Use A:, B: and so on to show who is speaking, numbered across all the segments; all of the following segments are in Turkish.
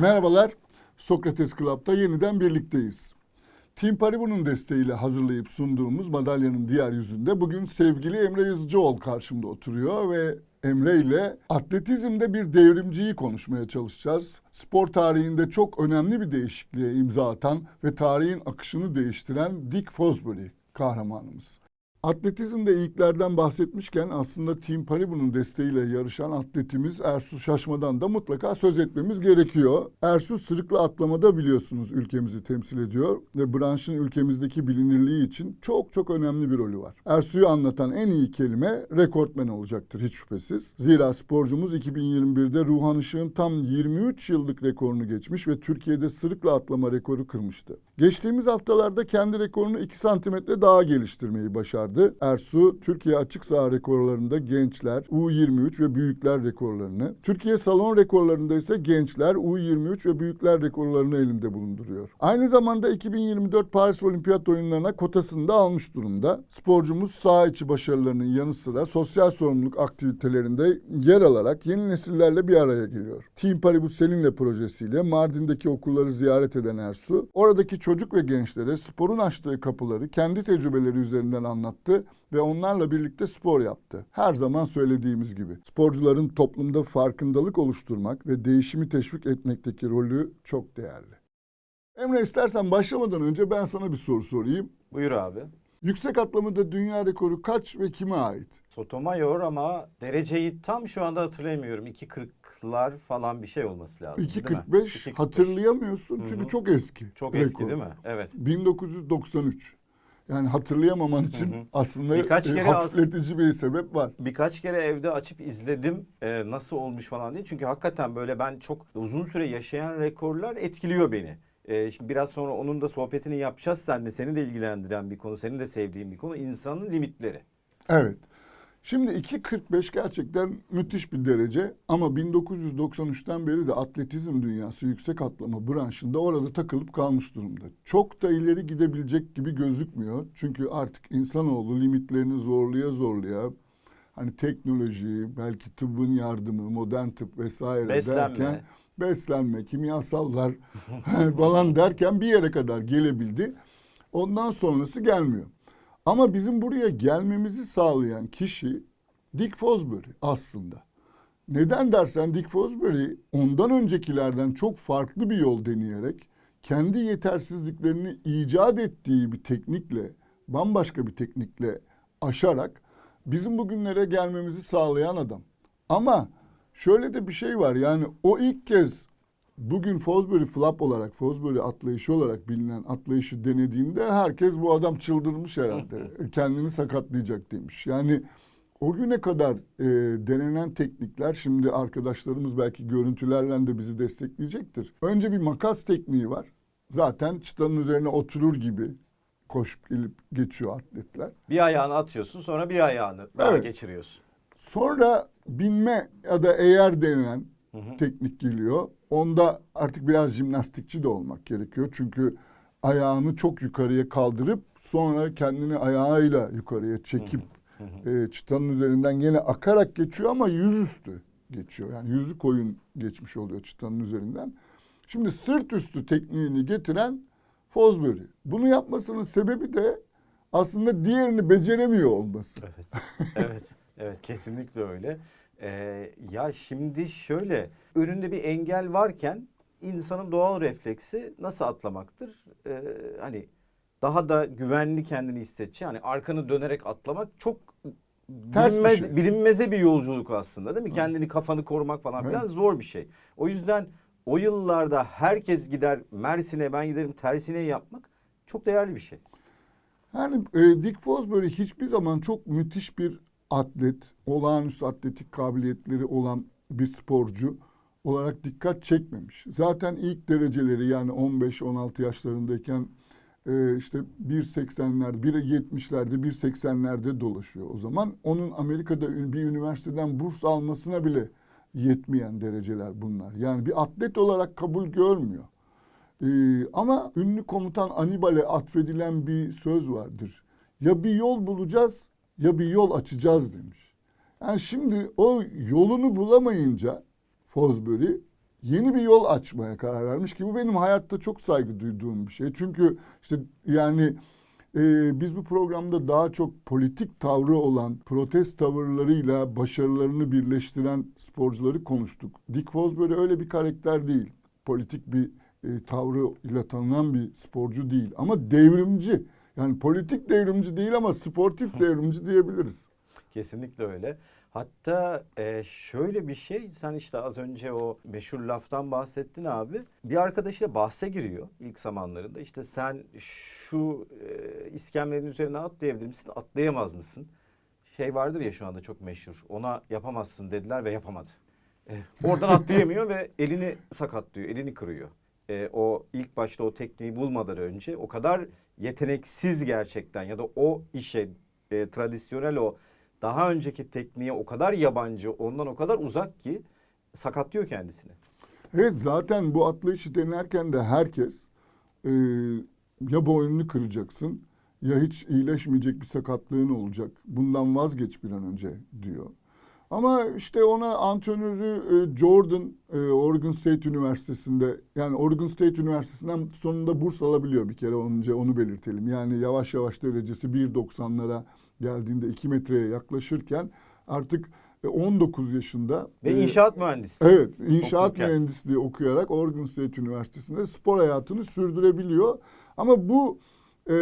A: Merhabalar, Sokrates Club'da yeniden birlikteyiz. Team Paribu'nun desteğiyle hazırlayıp sunduğumuz madalyanın diğer yüzünde bugün sevgili Emre Yazıcıoğlu karşımda oturuyor ve Emre ile atletizmde bir devrimciyi konuşmaya çalışacağız. Spor tarihinde çok önemli bir değişikliğe imza atan ve tarihin akışını değiştiren Dick Fosbury kahramanımız. Atletizmde ilklerden bahsetmişken aslında Team Paribu'nun desteğiyle yarışan atletimiz Ersu Şaşma'dan da mutlaka söz etmemiz gerekiyor. Ersu sırıkla atlamada biliyorsunuz ülkemizi temsil ediyor ve branşın ülkemizdeki bilinirliği için çok çok önemli bir rolü var. Ersu'yu anlatan en iyi kelime rekortmen olacaktır hiç şüphesiz. Zira sporcumuz 2021'de Ruhan Işık'ın tam 23 yıllık rekorunu geçmiş ve Türkiye'de sırıkla atlama rekoru kırmıştı. Geçtiğimiz haftalarda kendi rekorunu 2 santimetre daha geliştirmeyi başardı. Ersu, Türkiye açık saha rekorlarında gençler, U23 ve büyükler rekorlarını, Türkiye salon rekorlarında ise gençler, U23 ve büyükler rekorlarını elinde bulunduruyor. Aynı zamanda 2024 Paris Olimpiyat oyunlarına kotasını da almış durumda. Sporcumuz saha içi başarılarının yanı sıra sosyal sorumluluk aktivitelerinde yer alarak yeni nesillerle bir araya geliyor. Team Paribus Seninle projesiyle Mardin'deki okulları ziyaret eden Ersu, oradaki çocuk ve gençlere sporun açtığı kapıları kendi tecrübeleri üzerinden anlattı ve onlarla birlikte spor yaptı. Her zaman söylediğimiz gibi sporcuların toplumda farkındalık oluşturmak ve değişimi teşvik etmekteki rolü çok değerli. Emre istersen başlamadan önce ben sana bir soru sorayım.
B: Buyur abi.
A: Yüksek atlamada dünya rekoru kaç ve kime ait?
B: Sotomayor ama dereceyi tam şu anda hatırlayamıyorum. 2.40'lar falan bir şey olması lazım. değil mi?
A: 2.45
B: 2.45.
A: hatırlayamıyorsun çünkü
B: Hı hı.
A: çok eski.
B: Çok eski
A: rekor.
B: değil mi? Evet.
A: 1993. Yani hatırlayamaman için
B: Hı hı.
A: aslında
B: Birkaç
A: e,
B: kere
A: hafifletici bir sebep var.
B: Birkaç kere evde açıp izledim e, nasıl olmuş falan diye. Çünkü hakikaten böyle ben çok uzun süre yaşayan rekorlar etkiliyor beni. E, şimdi biraz sonra onun da sohbetini yapacağız seninle. Seni de ilgilendiren bir konu, senin de sevdiğin bir konu. insanın limitleri.
A: Evet. Şimdi 2.45 gerçekten müthiş bir derece ama 1993'ten beri de atletizm dünyası yüksek atlama branşında orada takılıp kalmış durumda. Çok da ileri gidebilecek gibi gözükmüyor. Çünkü artık insanoğlu limitlerini zorluya zorluya hani teknoloji, belki tıbbın yardımı, modern tıp vesaire
B: Beslenme.
A: derken beslenme, kimyasallar falan derken bir yere kadar gelebildi. Ondan sonrası gelmiyor. Ama bizim buraya gelmemizi sağlayan kişi Dick Fosbury aslında. Neden dersen Dick Fosbury ondan öncekilerden çok farklı bir yol deneyerek kendi yetersizliklerini icat ettiği bir teknikle, bambaşka bir teknikle aşarak bizim bugünlere gelmemizi sağlayan adam. Ama şöyle de bir şey var yani o ilk kez bugün Fosbury flap olarak, Fosbury atlayışı olarak bilinen atlayışı denediğinde herkes bu adam çıldırmış herhalde. Kendini sakatlayacak demiş. Yani o güne kadar e, denenen teknikler şimdi arkadaşlarımız belki görüntülerle de bizi destekleyecektir. Önce bir makas tekniği var. Zaten çıtanın üzerine oturur gibi koşup gelip geçiyor atletler.
B: Bir ayağını atıyorsun sonra bir ayağını daha
A: Evet.
B: geçiriyorsun.
A: Sonra binme ya da eğer denilen teknik geliyor. Onda artık biraz jimnastikçi de olmak gerekiyor. Çünkü ayağını çok yukarıya kaldırıp sonra kendini ayağıyla yukarıya çekip e, çıtanın üzerinden gene akarak geçiyor ama yüzüstü geçiyor. Yani yüzü koyun geçmiş oluyor çıtanın üzerinden. Şimdi sırt üstü tekniğini getiren Fosbury. Bunu yapmasının sebebi de aslında diğerini beceremiyor olması.
B: Evet. evet. Evet kesinlikle öyle. Ee, ya şimdi şöyle önünde bir engel varken insanın doğal refleksi nasıl atlamaktır? Ee, hani daha da güvenli kendini hissedecek. Yani arkanı dönerek atlamak çok
A: Ters bir
B: bilinmez,
A: şey.
B: bilinmeze bir yolculuk aslında değil mi? Kendini kafanı korumak falan filan zor bir şey. O yüzden o yıllarda herkes gider Mersin'e ben giderim tersine yapmak çok değerli bir şey.
A: Yani e, Dick Fosbury hiçbir zaman çok müthiş bir atlet, olağanüstü atletik kabiliyetleri olan bir sporcu olarak dikkat çekmemiş. Zaten ilk dereceleri yani 15-16 yaşlarındayken e, işte 1.80'lerde, 1.70'lerde, 1.80'lerde dolaşıyor o zaman. Onun Amerika'da bir üniversiteden burs almasına bile yetmeyen dereceler bunlar. Yani bir atlet olarak kabul görmüyor. Ee, ama ünlü komutan Anibal'e atfedilen bir söz vardır. Ya bir yol bulacağız ya bir yol açacağız demiş. Yani şimdi o yolunu bulamayınca Fosbury yeni bir yol açmaya karar vermiş ki bu benim hayatta çok saygı duyduğum bir şey. Çünkü işte yani e, biz bu programda daha çok politik tavrı olan protest tavırlarıyla başarılarını birleştiren sporcuları konuştuk. Dick Fosbury öyle bir karakter değil. Politik bir e, tavrıyla tanınan bir sporcu değil ama devrimci. Yani politik devrimci değil ama sportif devrimci diyebiliriz.
B: Kesinlikle öyle. Hatta e, şöyle bir şey sen işte az önce o meşhur laftan bahsettin abi. Bir arkadaşıyla bahse giriyor ilk zamanlarında. İşte sen şu e, iskemlenin üzerine atlayabilir misin? Atlayamaz mısın? Şey vardır ya şu anda çok meşhur. Ona yapamazsın dediler ve yapamadı. E, oradan atlayamıyor ve elini sakatlıyor, elini kırıyor. E, o ilk başta o tekniği bulmadan önce o kadar yeteneksiz gerçekten ya da o işe e, tradisyonel o daha önceki tekniğe o kadar yabancı, ondan o kadar uzak ki sakatlıyor kendisini.
A: Evet zaten bu atlayışı denerken de herkes e, ya boynunu kıracaksın ya hiç iyileşmeyecek bir sakatlığın olacak. Bundan vazgeç bir an önce diyor. Ama işte ona antrenörü e, Jordan e, Oregon State Üniversitesi'nde yani Oregon State Üniversitesi'nden sonunda burs alabiliyor bir kere önce onu belirtelim. Yani yavaş yavaş derecesi 1.90'lara geldiğinde 2 metreye yaklaşırken artık e, 19 yaşında
B: Ve
A: e,
B: inşaat mühendisi.
A: Evet, inşaat
B: Okurken.
A: mühendisliği okuyarak Oregon State Üniversitesi'nde spor hayatını sürdürebiliyor. Ama bu e,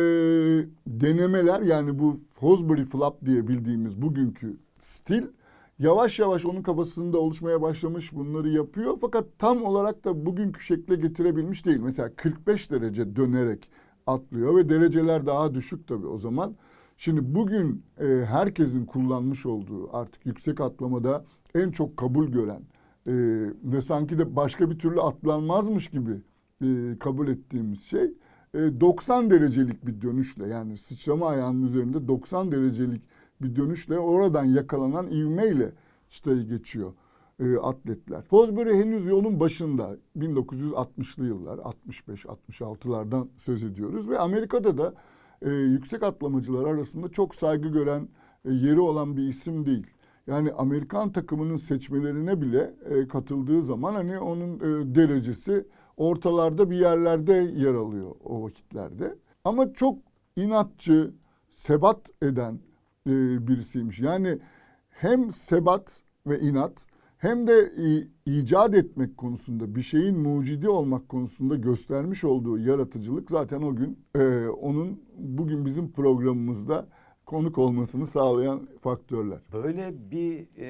A: denemeler yani bu Fosbury Flap diye bildiğimiz bugünkü stil yavaş yavaş onun kafasında oluşmaya başlamış bunları yapıyor. Fakat tam olarak da bugünkü şekle getirebilmiş değil. Mesela 45 derece dönerek atlıyor ve dereceler daha düşük tabii o zaman. Şimdi bugün e, herkesin kullanmış olduğu artık yüksek atlamada en çok kabul gören e, ve sanki de başka bir türlü atlanmazmış gibi e, kabul ettiğimiz şey e, 90 derecelik bir dönüşle yani sıçrama ayağının üzerinde 90 derecelik bir dönüşle oradan yakalanan ivmeyle çıtayı geçiyor e, atletler. Fosbury henüz yolun başında 1960'lı yıllar 65-66'lardan söz ediyoruz ve Amerika'da da e, yüksek atlamacılar arasında çok saygı gören e, yeri olan bir isim değil. Yani Amerikan takımının seçmelerine bile e, katıldığı zaman hani onun e, derecesi ortalarda bir yerlerde yer alıyor o vakitlerde. Ama çok inatçı, sebat eden e, birisiymiş. Yani hem sebat ve inat hem de i- icat etmek konusunda bir şeyin mucidi olmak konusunda göstermiş olduğu yaratıcılık zaten o gün e, onun bugün bizim programımızda konuk olmasını sağlayan faktörler.
B: Böyle bir e,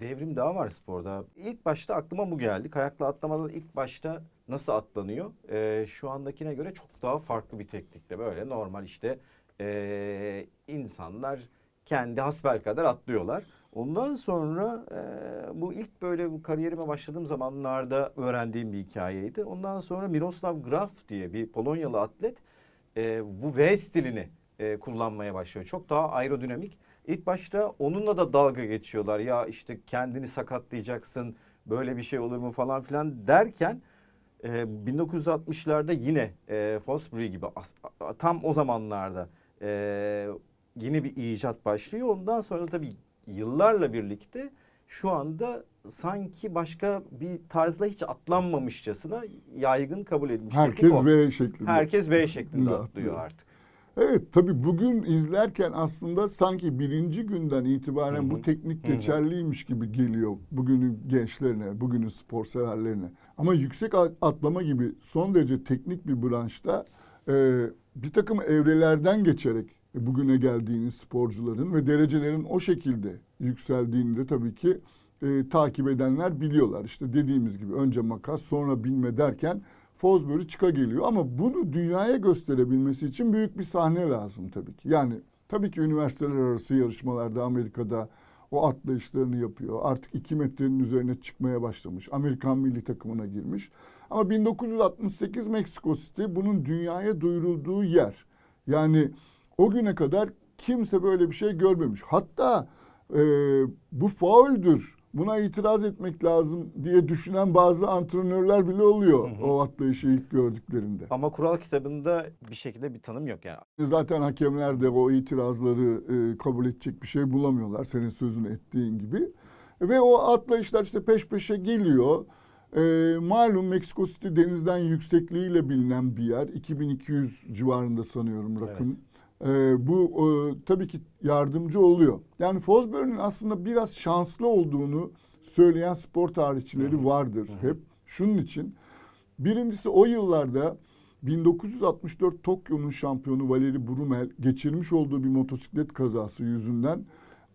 B: devrim daha var sporda. İlk başta aklıma bu geldi. Kayakla atlamadan ilk başta nasıl atlanıyor? E, şu andakine göre çok daha farklı bir teknikle böyle normal işte e, insanlar kendi hasbelkader atlıyorlar. Ondan sonra e, bu ilk böyle bu kariyerime başladığım zamanlarda öğrendiğim bir hikayeydi. Ondan sonra Miroslav Graf diye bir Polonyalı atlet e, bu V stilini e, kullanmaya başlıyor. Çok daha aerodinamik. İlk başta onunla da dalga geçiyorlar. Ya işte kendini sakatlayacaksın, böyle bir şey olur mu falan filan derken e, 1960'larda yine e, Fosbury gibi as- tam o zamanlarda e, yeni bir icat başlıyor. Ondan sonra tabii yıllarla birlikte şu anda sanki başka bir tarzla hiç atlanmamışçasına yaygın kabul edilmiş.
A: Herkes
B: o.
A: V şeklinde.
B: Herkes V şeklinde
A: Atlıyor.
B: artık.
A: Evet tabii bugün izlerken aslında sanki birinci günden itibaren
B: Hı hı.
A: bu teknik
B: Hı hı.
A: geçerliymiş gibi geliyor bugünün gençlerine, bugünün spor severlerine. Ama yüksek atlama gibi son derece teknik bir branşta e, bir takım evrelerden geçerek bugüne geldiğiniz sporcuların ve derecelerin o şekilde yükseldiğini de tabii ki e, takip edenler biliyorlar. İşte dediğimiz gibi önce makas sonra binme derken Fosbury çıka geliyor ama bunu dünyaya gösterebilmesi için büyük bir sahne lazım tabii ki. Yani tabii ki üniversiteler arası yarışmalarda Amerika'da o atlayışlarını yapıyor. Artık iki metrenin üzerine çıkmaya başlamış. Amerikan milli takımına girmiş. Ama 1968 Meksiko City bunun dünyaya duyurulduğu yer. Yani o güne kadar kimse böyle bir şey görmemiş. Hatta e, bu fauldür, buna itiraz etmek lazım diye düşünen bazı antrenörler bile oluyor
B: Hı hı.
A: o atlayışı ilk gördüklerinde.
B: Ama kural kitabında bir şekilde bir tanım yok yani.
A: Zaten hakemler de o itirazları e, kabul edecek bir şey bulamıyorlar senin sözünü ettiğin gibi. Ve o atlayışlar işte peş peşe geliyor. Ee, malum Meksiko City denizden yüksekliğiyle bilinen bir yer. 2200 civarında sanıyorum rakım. Ee, bu e, tabii ki yardımcı oluyor. Yani Fosbury'nin aslında biraz şanslı olduğunu söyleyen spor tarihçileri vardır hep. Şunun için birincisi o yıllarda 1964 Tokyo'nun şampiyonu Valeri Brumel geçirmiş olduğu bir motosiklet kazası yüzünden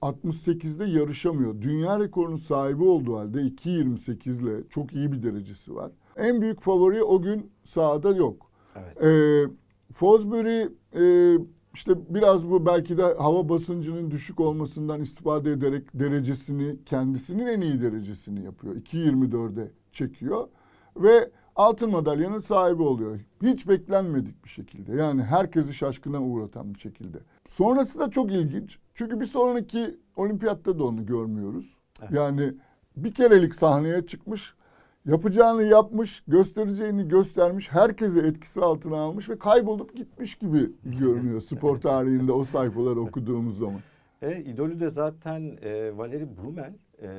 A: 68'de yarışamıyor. Dünya rekorunun sahibi olduğu halde 2.28 ile çok iyi bir derecesi var. En büyük favori o gün sahada yok.
B: Evet.
A: Ee, Fosbury e, işte biraz bu belki de hava basıncının düşük olmasından istifade ederek derecesini kendisinin en iyi derecesini yapıyor. 2.24'e çekiyor ve altın madalyanın sahibi oluyor. Hiç beklenmedik bir şekilde. Yani herkesi şaşkına uğratan bir şekilde. Sonrası da çok ilginç. Çünkü bir sonraki olimpiyatta da onu görmüyoruz.
B: Evet.
A: Yani bir kerelik sahneye çıkmış, yapacağını yapmış, göstereceğini göstermiş, herkesi etkisi altına almış ve kaybolup gitmiş gibi görünüyor spor tarihinde o sayfaları okuduğumuz zaman.
B: E, idolü de zaten e, Valeri Brumel. E,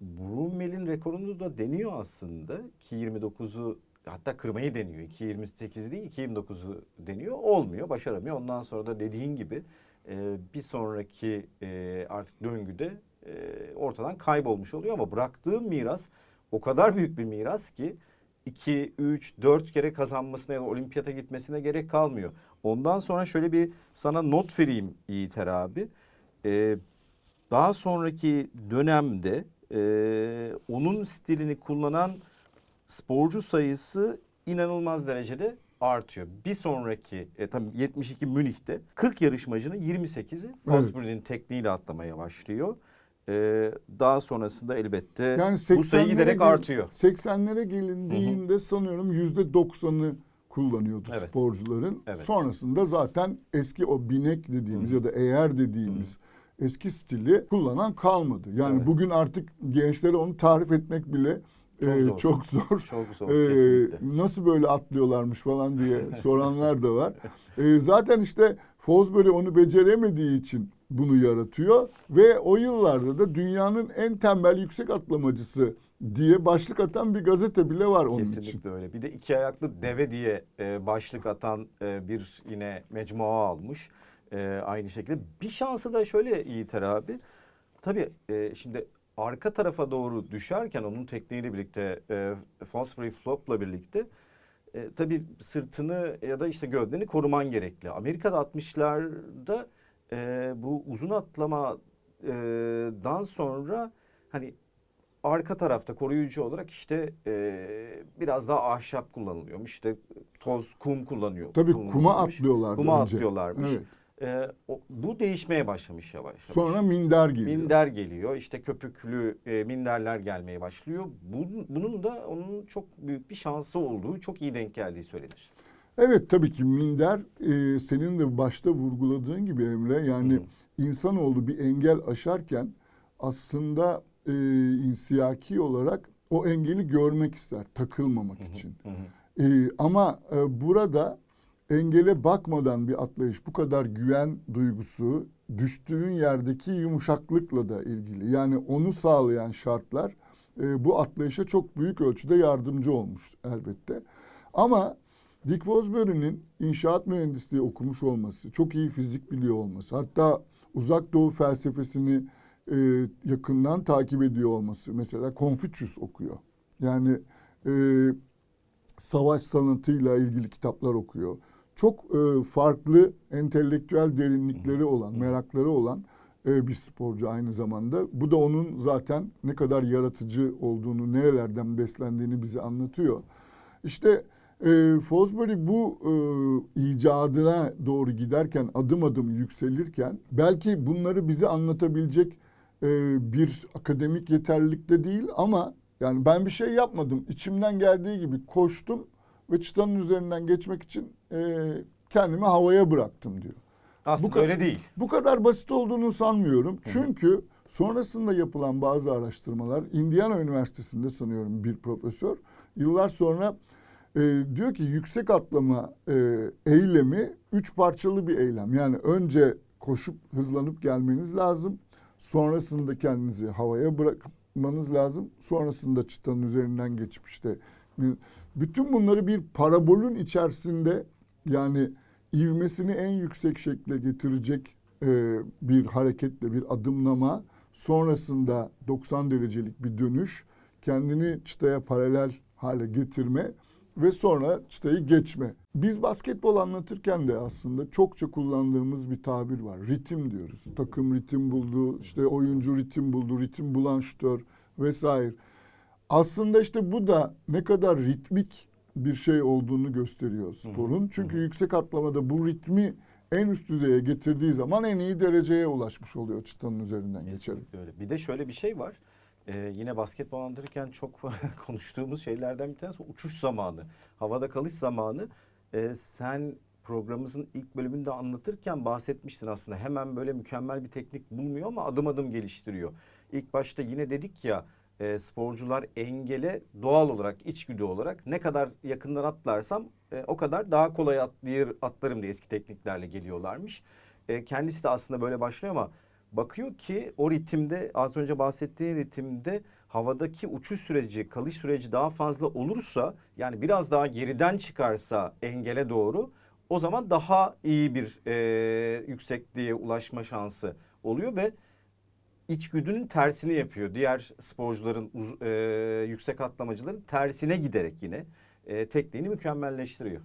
B: Brumel'in rekorunu da deniyor aslında. 2.29'u hatta kırmayı deniyor. 2.28 değil 2.29'u deniyor. Olmuyor, başaramıyor. Ondan sonra da dediğin gibi e, bir sonraki e, artık döngüde e, ortadan kaybolmuş oluyor. Ama bıraktığı miras o kadar büyük bir miras ki 2, 3, 4 kere kazanmasına ya da olimpiyata gitmesine gerek kalmıyor. Ondan sonra şöyle bir sana not vereyim Yiğiter abi. Ee, daha sonraki dönemde e, onun stilini kullanan sporcu sayısı inanılmaz derecede artıyor. Bir sonraki e, tabii 72 Münih'te 40 yarışmacının 28'i Fosbury'nin tekniğiyle atlamaya başlıyor. Ee, daha sonrasında elbette
A: Yani
B: bu sayı
A: 80'lere
B: giderek
A: gel-
B: artıyor.
A: 80'lere gelindiğinde sanıyorum yüzde 90'ı kullanıyordu
B: Evet.
A: sporcuların.
B: Evet.
A: Sonrasında zaten eski o binek dediğimiz ya da eğer dediğimiz eski stili kullanan kalmadı. Yani
B: Evet.
A: bugün artık gençlere onu tarif etmek bile
B: Çok
A: e,
B: zor.
A: çok zor.
B: Çok zor
A: Ee,
B: kesinlikle.
A: nasıl böyle atlıyorlarmış falan diye soranlar da var. Ee, zaten işte Fosbury onu beceremediği için bunu yaratıyor ve o yıllarda da dünyanın en tembel yüksek atlamacısı diye başlık atan bir gazete bile var onun için.
B: Kesinlikle öyle. Bir de iki ayaklı deve diye e, başlık atan e, bir yine mecmua almış. E, aynı şekilde. Bir şansı da şöyle Yiğiter abi. Tabii e, şimdi arka tarafa doğru düşerken onun tekniğiyle birlikte e, Fosbury Flop'la birlikte e, tabii sırtını ya da işte gövdeni koruman gerekli. Amerika'da 60'larda e, bu uzun atlamadan sonra hani arka tarafta koruyucu olarak işte e, biraz daha ahşap kullanılıyormuş. İşte toz, kum kullanıyor.
A: Tabii kuma atlıyorlardı
B: Kuma
A: önce.
B: atlıyorlarmış.
A: Evet.
B: E, o- bu değişmeye başlamış yavaş yavaş.
A: Sonra minder geliyor.
B: Minder geliyor. işte köpüklü e, minderler gelmeye başlıyor. Bunun, bunun da onun çok büyük bir şansı olduğu, çok iyi denk geldiği söylenir.
A: Evet tabii ki minder e, senin de başta vurguladığın gibi Emre yani
B: Hı
A: insanoğlu bir engel aşarken aslında e, insiyaki olarak o engeli görmek ister takılmamak için.
B: Hı hı.
A: E, ama e, burada engele bakmadan bir atlayış bu kadar güven duygusu düştüğün yerdeki yumuşaklıkla da ilgili. Yani onu sağlayan şartlar e, bu atlayışa çok büyük ölçüde yardımcı olmuş elbette. Ama Dick Fosbury'nin inşaat mühendisliği okumuş olması, çok iyi fizik biliyor olması, hatta uzak doğu felsefesini e, yakından takip ediyor olması. Mesela Confucius okuyor. Yani e, savaş sanatıyla ilgili kitaplar okuyor. Çok e, farklı entelektüel derinlikleri olan, merakları olan e, bir sporcu aynı zamanda. Bu da onun zaten ne kadar yaratıcı olduğunu, nerelerden beslendiğini bize anlatıyor. İşte e, Fosbury bu e, icadına doğru giderken, adım adım yükselirken belki bunları bize anlatabilecek e, bir akademik yeterlilikte değil ama yani ben bir şey yapmadım. İçimden geldiği gibi koştum ve çıtanın üzerinden geçmek için e, kendimi havaya bıraktım diyor.
B: Aslında
A: Bu
B: öyle değil.
A: Bu kadar basit olduğunu sanmıyorum. Çünkü sonrasında yapılan bazı araştırmalar, Indiana Üniversitesi'nde sanıyorum bir profesör yıllar sonra e, diyor ki yüksek atlama e, eylemi üç parçalı bir eylem. Yani önce koşup hızlanıp gelmeniz lazım. Sonrasında kendinizi havaya bırakıp anlatmanız lazım. Sonrasında çıtanın üzerinden geçip işte bütün bunları bir parabolün içerisinde yani ivmesini en yüksek şekle getirecek e, bir hareketle bir adımlama sonrasında 90 derecelik bir dönüş kendini çıtaya paralel hale getirme ve sonra çıtayı geçme. Biz basketbol anlatırken de aslında çokça kullandığımız bir tabir var. Ritim diyoruz. Takım ritim buldu, işte oyuncu ritim buldu, ritim bulan şutör vesaire. Aslında işte bu da ne kadar ritmik bir şey olduğunu gösteriyor sporun. Çünkü yüksek atlamada bu ritmi en üst düzeye getirdiği zaman en iyi dereceye ulaşmış oluyor çıtanın üzerinden geçerek.
B: Öyle. Bir de şöyle bir şey var. Ee, yine basketbol anlatırken çok konuştuğumuz şeylerden bir tanesi uçuş zamanı. Havada kalış zamanı. Ee, sen programımızın ilk bölümünde anlatırken bahsetmiştin aslında. Hemen böyle mükemmel bir teknik bulmuyor ama adım adım geliştiriyor. İlk başta yine dedik ya e, sporcular engele doğal olarak, içgüdü olarak ne kadar yakından atlarsam e, o kadar daha kolay atlayır, atlarım diye eski tekniklerle geliyorlarmış. E, kendisi de aslında böyle başlıyor ama bakıyor ki o ritimde az önce bahsettiğin ritimde havadaki uçuş süreci, kalış süreci daha fazla olursa yani biraz daha geriden çıkarsa engele doğru o zaman daha iyi bir e, yüksekliğe ulaşma şansı oluyor ve içgüdünün tersini yapıyor. Diğer sporcuların uz- e, yüksek atlamacıların tersine giderek yine e, tekniğini mükemmelleştiriyor.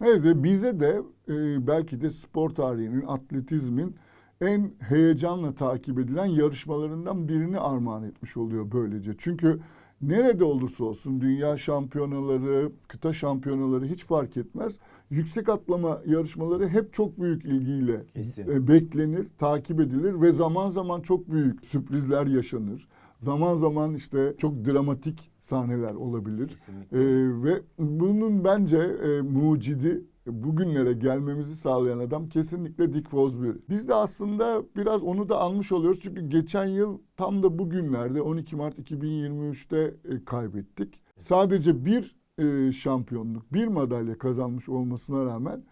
A: Neyse bize de e, belki de spor tarihinin, atletizmin en heyecanla takip edilen yarışmalarından birini armağan etmiş oluyor böylece. Çünkü nerede olursa olsun dünya şampiyonaları, kıta şampiyonaları hiç fark etmez. Yüksek atlama yarışmaları hep çok büyük ilgiyle
B: Kesin.
A: e, beklenir, takip edilir ve zaman zaman çok büyük sürprizler yaşanır. Zaman zaman işte çok dramatik sahneler olabilir.
B: Kesinlikle.
A: Ee, ve bunun bence e, mucidi bugünlere gelmemizi sağlayan adam kesinlikle Dick Fosbury. Biz de aslında biraz onu da almış oluyoruz. Çünkü geçen yıl tam da bugünlerde 12 Mart 2023'te e, kaybettik. Sadece bir e, şampiyonluk, bir madalya kazanmış olmasına rağmen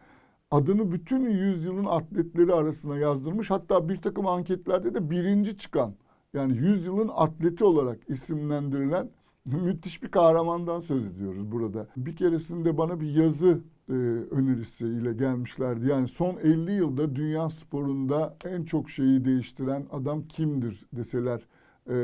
A: adını bütün yüzyılın atletleri arasına yazdırmış. Hatta bir takım anketlerde de birinci çıkan yani yüzyılın atleti olarak isimlendirilen müthiş bir kahramandan söz ediyoruz burada. Bir keresinde bana bir yazı e, önerisiyle gelmişlerdi. Yani son 50 yılda dünya sporunda en çok şeyi değiştiren adam kimdir deseler e,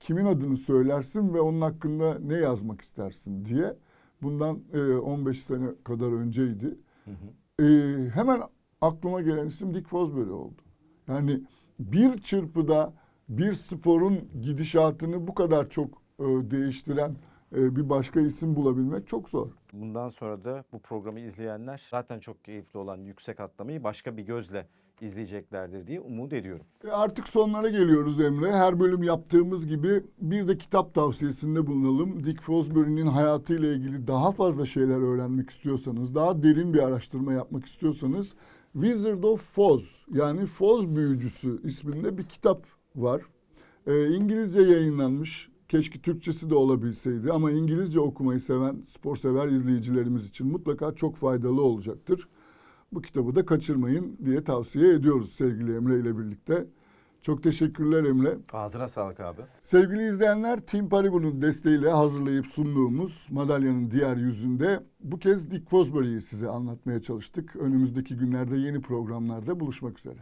A: kimin adını söylersin ve onun hakkında ne yazmak istersin diye. Bundan e, 15 sene kadar önceydi.
B: Hı hı.
A: E, hemen aklıma gelen isim Dick Fosbury oldu. Yani bir çırpıda bir sporun gidişatını bu kadar çok e, değiştiren bir başka isim bulabilmek çok zor.
B: Bundan sonra da bu programı izleyenler zaten çok keyifli olan yüksek atlamayı başka bir gözle izleyeceklerdir diye umut ediyorum.
A: E, Artık sonlara geliyoruz Emre. Her bölüm yaptığımız gibi bir de kitap tavsiyesinde bulunalım. Dick Fosbury'nin hayatıyla ilgili daha fazla şeyler öğrenmek istiyorsanız, daha derin bir araştırma yapmak istiyorsanız Wizard of Foz yani Foz Büyücüsü isminde bir kitap var. E, İngilizce yayınlanmış. Keşke Türkçesi de olabilseydi ama İngilizce okumayı seven spor sever izleyicilerimiz için mutlaka çok faydalı olacaktır. Bu kitabı da kaçırmayın diye tavsiye ediyoruz sevgili Emre ile birlikte. Çok teşekkürler Emre.
B: Ağzına sağlık abi.
A: Sevgili izleyenler Team Paribu'nun desteğiyle hazırlayıp sunduğumuz madalyanın diğer yüzünde bu kez Dick Fosbury'yi size anlatmaya çalıştık. Önümüzdeki günlerde yeni programlarda buluşmak üzere.